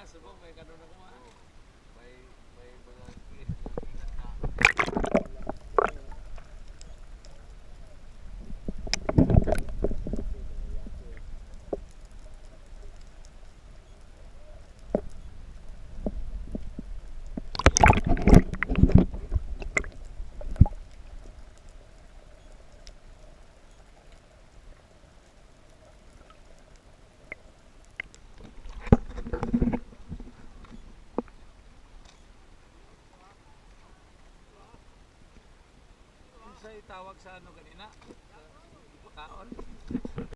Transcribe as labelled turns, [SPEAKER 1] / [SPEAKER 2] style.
[SPEAKER 1] Ah, mereka may kanon.
[SPEAKER 2] Sa itawag sa ano kanina?